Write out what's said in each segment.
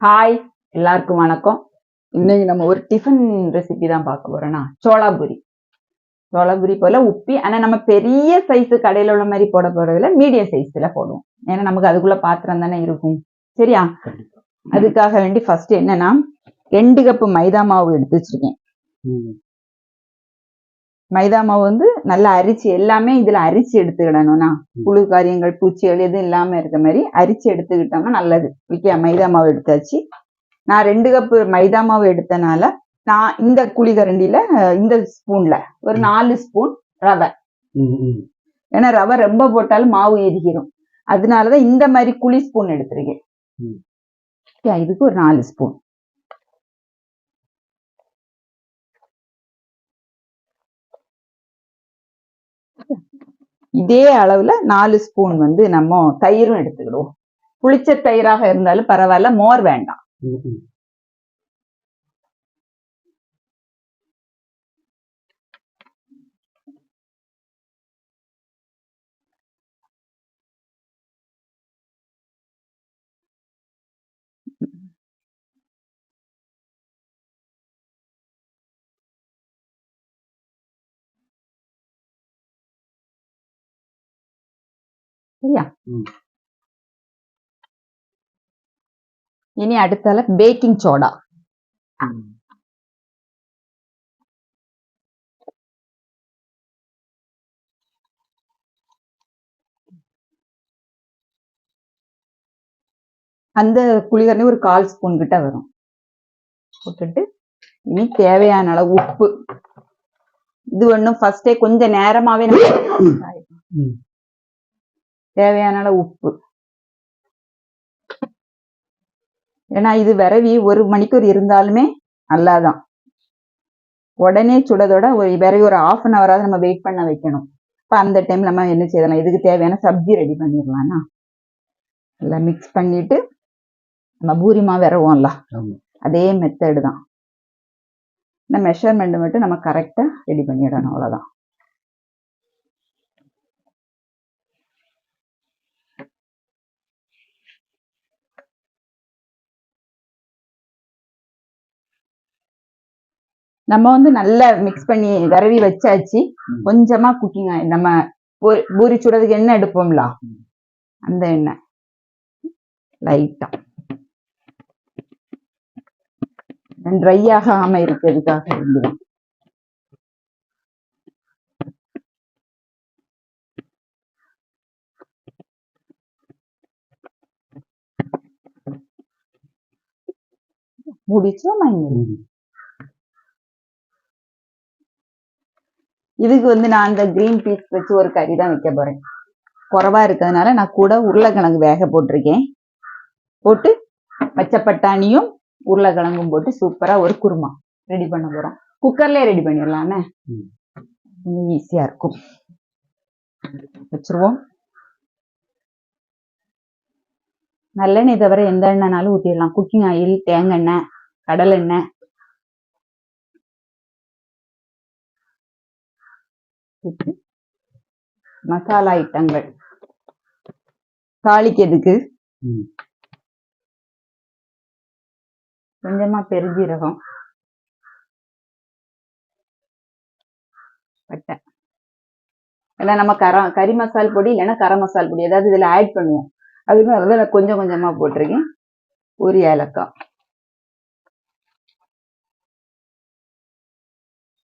Hi எல்லாருக்கும் வணக்கம். இன்னைக்கு நம்ம ஒரு டிஃபன் ரெசிபி தான் பார்க்க போறோம்னா சோளாபுரி. சோளாபுரி போல உப்பி ஆனா நம்ம பெரிய சைஸ் கடையில உள்ள மாதிரி போட போறதுல மீடியம் சைஸ்ல போடுவோம். ஏன்னா நமக்கு அதுக்குள்ள பாத்திரம் தானே இருக்கும். சரியா? அதுக்காக வேண்டி ஃபர்ஸ்ட் என்னன்னா ரெண்டு கப்பு மைதா மாவு எடுத்து வச்சிருக்கேன். மைதா மாவு வந்து நல்லா அரிச்சு எல்லாமே இதுல அரிச்சு எடுத்துக்கிடணும்னா புழு காரியங்கள் பூச்சிகள் எதுவும் இல்லாம இருக்க மாதிரி அரிச்சு எடுத்துக்கிட்டோம்னா நல்லது. ஓகே மைதா மாவு எடுத்தாச்சு. நான் ரெண்டு கப்பு மைதா மாவு எடுத்தனால நான் இந்த குழிகரண்டியில இந்த ஸ்பூன்ல ஒரு நாலு ஸ்பூன் ரவை. ஏன்னா ரவை ரொம்ப போட்டாலும் மாவு எரிகிரும் அதனாலதான் இந்த மாதிரி குழி ஸ்பூன் எடுத்திருக்கேன். இதுக்கு ஒரு நாலு ஸ்பூன். இதே அளவுல நாலு ஸ்பூன் வந்து நம்ம தயிரும் எடுத்துக்கிடுவோம். புளிச்ச தயிராக இருந்தாலும் பரவாயில்ல மோர் வேண்டாம். சரியா. இனி அடுத்தால பேக்கிங் சோடா. அந்த குளிகரணி ஒரு கால் ஸ்பூன் கிட்ட வரும். போட்டுட்டு இனி தேவையான அளவு உப்பு. இது ஒண்ணும் ஃபர்ஸ்டே கொஞ்சம் நேரமாவே நம்ம. தேவையான அளவு உப்பு. ஏன்னா இது விரவி ஒரு மணிக்கூர் இருந்தாலுமே நல்லாதான். உடனே சுடதோட ஒரு விரவி ஒரு ஆஃப் அன் ஹவராவது நம்ம வெயிட் பண்ண வைக்கணும். இப்போ அந்த டைம் நம்ம என்ன செய்யலாம்? இதுக்கு தேவையான சப்ஜி ரெடி பண்ணிடலாம்னா. எல்லாம் மிக்ஸ் பண்ணிட்டு நம்ம பூரிமா விரவோம்ல. அதே மெத்தடு தான். இந்த மெஷர்மெண்ட் மட்டும் நம்ம கரெக்டா ரெடி பண்ணிடணும். அவ்வளவுதான். நம்ம வந்து நல்லா மிக்ஸ் பண்ணி விரவி வச்சாச்சு. கொஞ்சமா குக்கிங் நம்ம பூரி சுடுறதுக்கு எண்ணெய் எடுப்போம்ல? அந்த எண்ணெய். லைட்டா ட்ரை ஆகாம இருக்கிறதுக்காக வேண்டிதான் முடிச்சோம் ம். இதுக்கு வந்து நான் அந்த கிரீன் பீஸ் வச்சு ஒரு கறி தான் வைக்க போறேன். குறவா இருக்கிறதுனால நான் கூட உருளைக்கிழங்கு வேக போட்டிருக்கேன். போட்டு பச்சை பட்டாணியும் உருளைக்கிழங்கும் போட்டு சூப்பரா ஒரு குருமா ரெடி பண்ண போறோம். குக்கர்லயே ரெடி பண்ணிடலாம்னே ம். ஈஸியா இருக்கும். வச்சிருவோம். நல்லெண்ணெய் தவிர எந்த எண்ணெய்னாலும் ஊற்றிடலாம் குக்கிங் ஆயில் தேங்காய் எண்ணெய் கடலை மசாலா ஐட்டங்கள். தாளிக்கிறதுக்கு. கொஞ்சமா பெருஞ்சீரகம். பட்டை. எல்லாம் நம்ம கர கறி மசால் பொடி இல்லைன்னா கரம் மசால் பொடி. ஏதாவது இதுல ஆட் பண்ணுவோம். அதுக்கு அதில் நான் கொஞ்சம் கொஞ்சமா போட்டிருக்கேன். ஒரு ஏலக்காய்.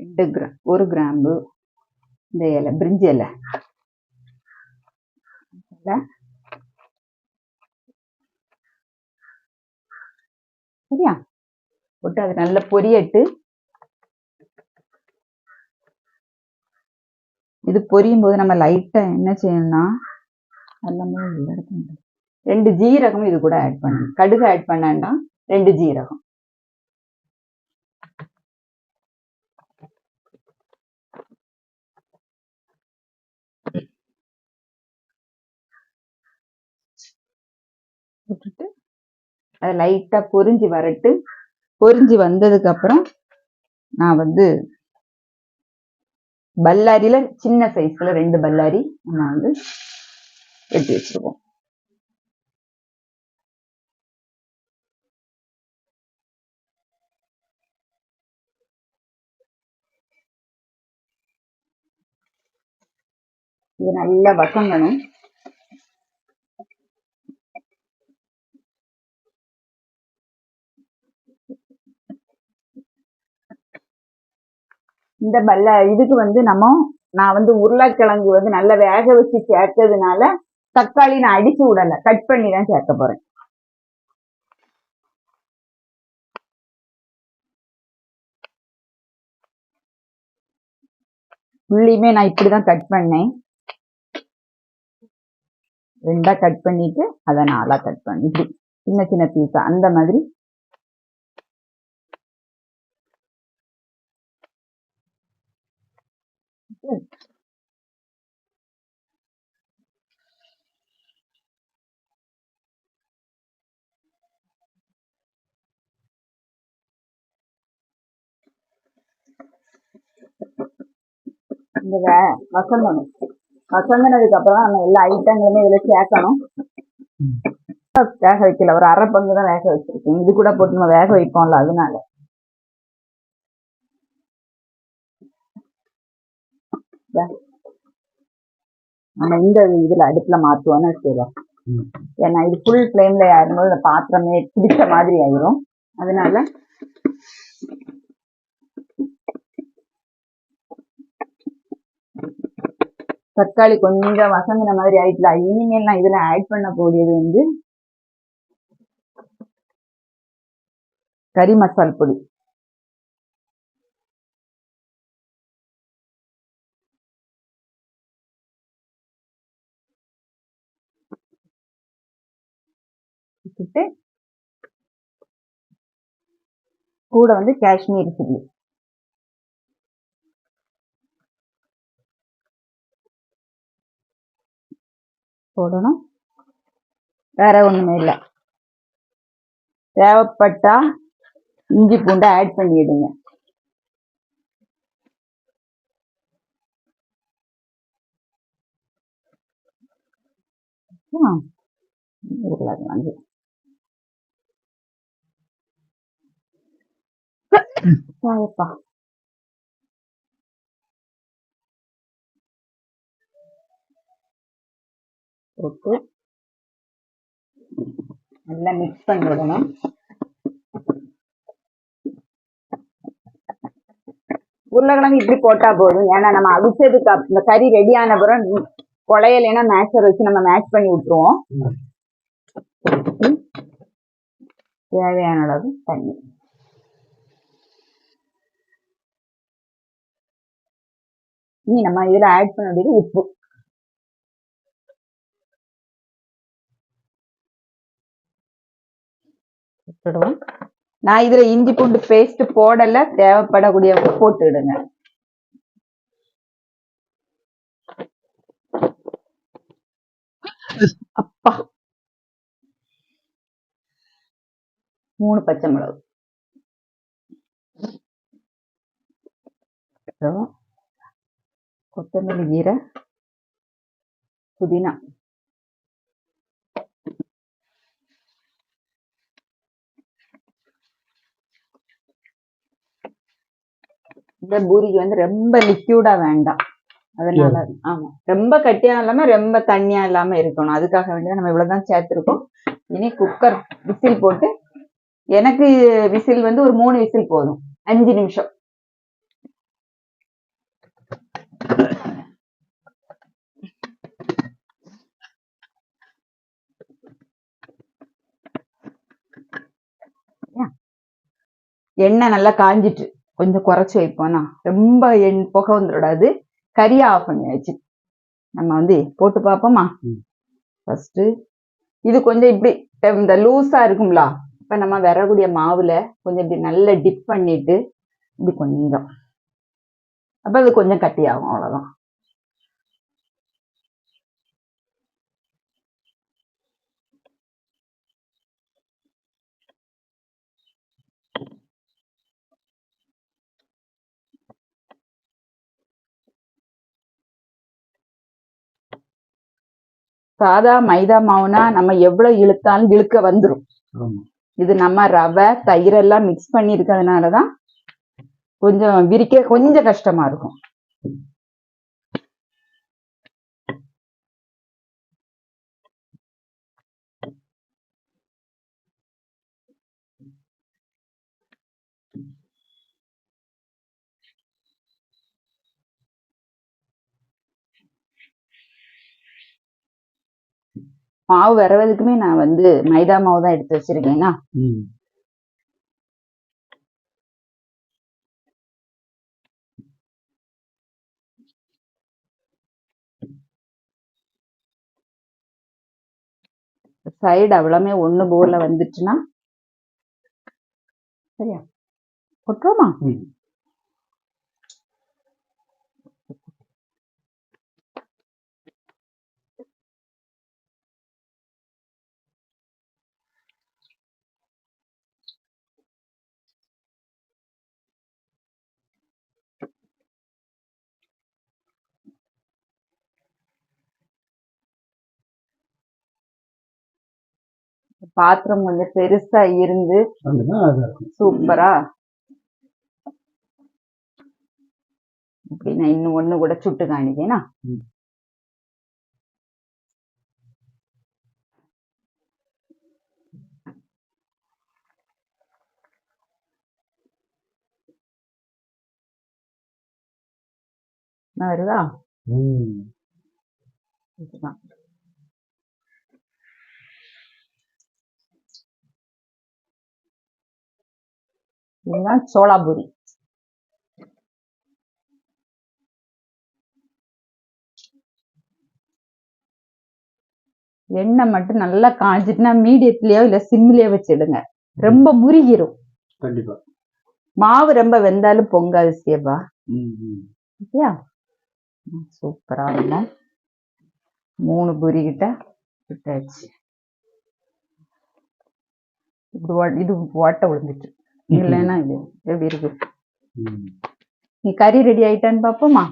ரெண்டு கிராம் ஒரு கிராம்பு. இந்த இலை பிரிஞ்சி இலை. சரியா? போட்டு அது நல்லா பொரியட்டு. இது பொரியும் போது நம்ம லைட்டா என்ன செய்யணும்னா எல்லாமே ரெண்டு ஜீரகம் இது கூட ஆட் பண்ணணும். கடுகு ஆட் பண்ணாண்டா ரெண்டு ஜீரகம். அது லைட்டாக பொறிஞ்சு வரட்டு. பொறிஞ்சி வந்ததுக்கப்புறம் நான் வந்து பல்லாரியில சின்ன சைஸில் ரெண்டு பல்லாரி நம்ம வந்து எடுத்து வச்சிருவோம். இது நல்லா வசங்கணும் இந்த பல்ல இதுக்கு வந்து நம்ம நான் வந்து உருளைக்கிழங்கு வந்து நல்லா வேக வச்சு சேர்த்ததுனால தக்காளி நான் அடிச்சு விடல. கட் பண்ணி தான் சேர்க்க போறேன். உள்ளியுமே நான் இப்படிதான் கட் பண்ணேன். ரெண்டா கட் பண்ணிட்டு அதை நாலா கட் பண்ணி இப்படி சின்ன சின்ன பீஸா அந்த மாதிரி இந்த வே- வசங்கணும் வசங்கினதுக்கு அப்புறம் நம்ம எல்லா ஐட்டங்களுமே இதுல சேர்க்கணும். வேக வைக்கல. ஒரு அரை பங்கு தான் வேக வச்சிருக்கேன். இது கூட போட்டு நம்ம வேக வைப்போம்ல அதனால. நம்ம இந்த இதுல அடுப்புல மாத்துவோம்னு வச்சுக்கோ ம். ஏன்னா இது ஃபுல் ஃப்ளேம்ல ஆடும்போது இந்த பாத்திரமே பிடிச்ச மாதிரி ஆயிரும். அதனால தக்காளி கொஞ்சம் வசங்கின மாதிரி ஆயிடுச்சுல இனிமேல் நான் இதுல ஆட் பண்ண கூடியது வந்து கறி மசால் பொடி. வச்சுட்டு கூட வந்து காஷ்மீர் சில்லி. போடணும். வேற ஒண்ணுமே இல்லை. தேவைப்பட்டா இஞ்சி பூண்டை ஆட் பண்ணிடுங்க. ஆ, உருளைக்கிழங்கு சாயப்பா போட்டு நல்லா மிக்ஸ் பண்ணி விடணும் உருளைக்கிழங்கு இப்படி போட்டா போதும். ஏன்னா நம்ம அவிச்சதுக்கு இந்த கறி ரெடி ஆன பிறகு குழையலைன்னா மேட்சர் வச்சு நம்ம மேட்ச் பண்ணி விட்டுருவோம். தேவையான அளவு தண்ணி. இனி நம்ம இதுல ஆட் பண்ண வேண்டியது உப்பு. நான் இதுல இஞ்சி பூண்டு பேஸ்ட் போடல தேவைப்படக்கூடிய போட்டுடுங்க. அப்பா. மூணு பச்சை மிளகு. கொத்தமல்லி கீரை புதினா. இந்த பூரிக்கு வந்து ரொம்ப லிக்யூடா வேண்டாம். அதனால ஆமா. ரொம்ப கட்டியா இல்லாம ரொம்ப தண்ணியா இல்லாம இருக்கணும். அதுக்காக வேண்டியதான் நம்ம இவ்வளவுதான் சேர்த்திருக்கோம். இனி குக்கர் விசில் போட்டு எனக்கு விசில் வந்து ஒரு மூணு விசில் போதும். அஞ்சு நிமிஷம். எண்ணெய் நல்லா காஞ்சிட்டு கொஞ்சம் குறைச்சி வைப்போம்னா ரொம்ப எண் புகை வந்துடாது. கறியை ஆஃப் பண்ணியாச்சு நம்ம வந்து போட்டு பார்ப்போமா. ஃபர்ஸ்ட் இது கொஞ்சம் இப்படி இந்த லூஸா இருக்கும்ல இப்ப நம்ம வரக்கூடிய மாவுல கொஞ்சம் இப்படி நல்லா டிப் பண்ணிட்டு இப்படி கொஞ்சம். அப்ப அது கொஞ்சம் கட்டியாகும் அவ்வளவுதான். சாதா மைதா மாவுனா நம்ம எவ்வளவு இழுத்தாலும் இழுக்க வந்துரும். ஆமா. இது நம்ம ரவை தயிர் எல்லாம் மிக்ஸ் பண்ணி இருக்கிறதுனாலதான் கொஞ்சம் விரிக்க கொஞ்சம் கஷ்டமா இருக்கும். மாவு விரவதுக்குமே நான் வந்து மைதா மாவு தான் எடுத்து வச்சிருக்கேன்னா சைடு அவ்வளவுமே ஒண்ணு போல வந்துச்சுன்னா சரியா? கொட்டுறோமா ம் பாத்திரம் கொஞ்சம் பெருசா இருந்து சூப்பரா. இப்படி நான் இன்னும் ஒண்ணு கூட சுட்டு காணிக்கேனா? வருதா? ம். இதுதான். இதுதான் சோளாபூரி எண்ணெய் மட்டும் நல்லா காஞ்சிட்டுனா மீடியத்திலயோ இல்ல சிம்லயோ வச்சிடுங்க. ரொம்ப முருகிரும். கண்டிப்பா. மாவு ரொம்ப வெந்தாலும் பொங்காது சேபா. ஓகேயா சூப்பரா இருக்கும் மூணு பூரி கிட்ட விட்டாச்சு. இப்படி இது ஓட்ட விழுந்துச்சு இல்லைன்னா இது எப்படி இருக்கு? நீ கறி ரெடி ஆயிட்டான்னு பாப்போமா?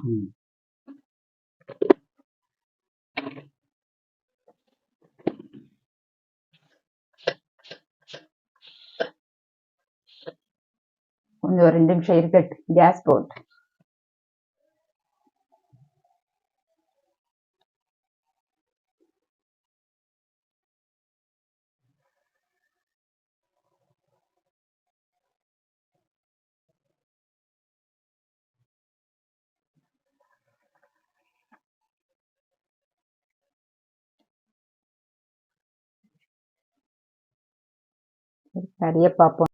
கொஞ்சம் ஒரு ரெண்டு நிமிஷம் இருக்கட்டு கேஸ் போட்டு. கறியை பார்ப்போம்.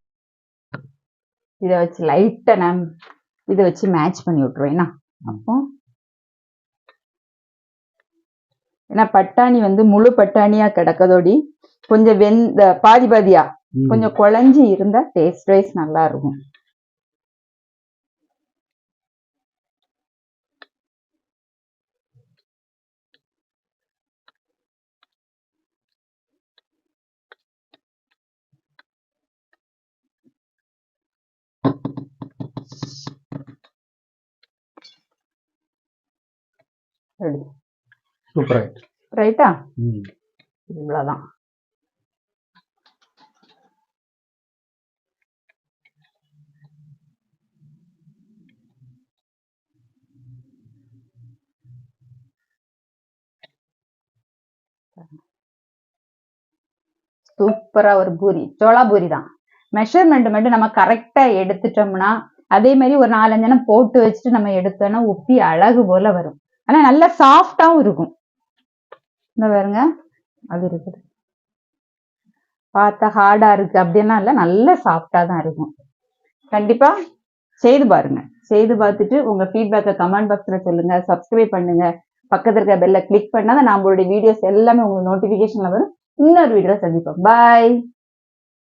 இதை வச்சு லைட்டா நான் இதை வச்சு மேட்ச் பண்ணி விட்டுருவேன்னா அப்போ ஏன்னா பட்டாணி வந்து முழு பட்டாணியா கிடக்கதோடி கொஞ்சம் வெந்த பாதி பாதியா. கொஞ்சம் குழஞ்சி இருந்தா டேஸ்ட் வைஸ் நல்லா இருக்கும். ரெடி சூப்பர் ஆயிடுச்சு. ரைட்டா ம். இவ்வளவுதான். சூப்பரா ஒரு பூரி. சோளா பூரி தான். மெஷர்மெண்ட் மட்டும் நம்ம கரெக்டா எடுத்துட்டோம்னா அதே மாதிரி ஒரு நாலஞ்சனம் போட்டு வச்சுட்டு நம்ம எடுத்தோம்னா உப்பி அழகு போல வரும். ஆனா நல்லா சாஃப்டாவும் இருக்கும். பாருங்க. அது இருக்குது. பார்த்தா ஹார்டா இருக்கு. அப்படின்னா இல்ல. நல்ல சாஃப்டா தான் இருக்கும். கண்டிப்பா செய்து பாருங்க. செய்து பார்த்துட்டு உங்க ஃபீட்பேக்கை கமெண்ட் பாக்ஸ்ல சொல்லுங்க. சப்ஸ்கிரைப் பண்ணுங்க. பக்கத்துல இருக்க பெல்ல கிளிக் பண்ணாதான் நம்மளுடைய வீடியோஸ் எல்லாமே உங்களுக்கு நோட்டிபிகேஷன்ல வரும். இன்னொரு வீடியோல சந்திப்போம். பாய்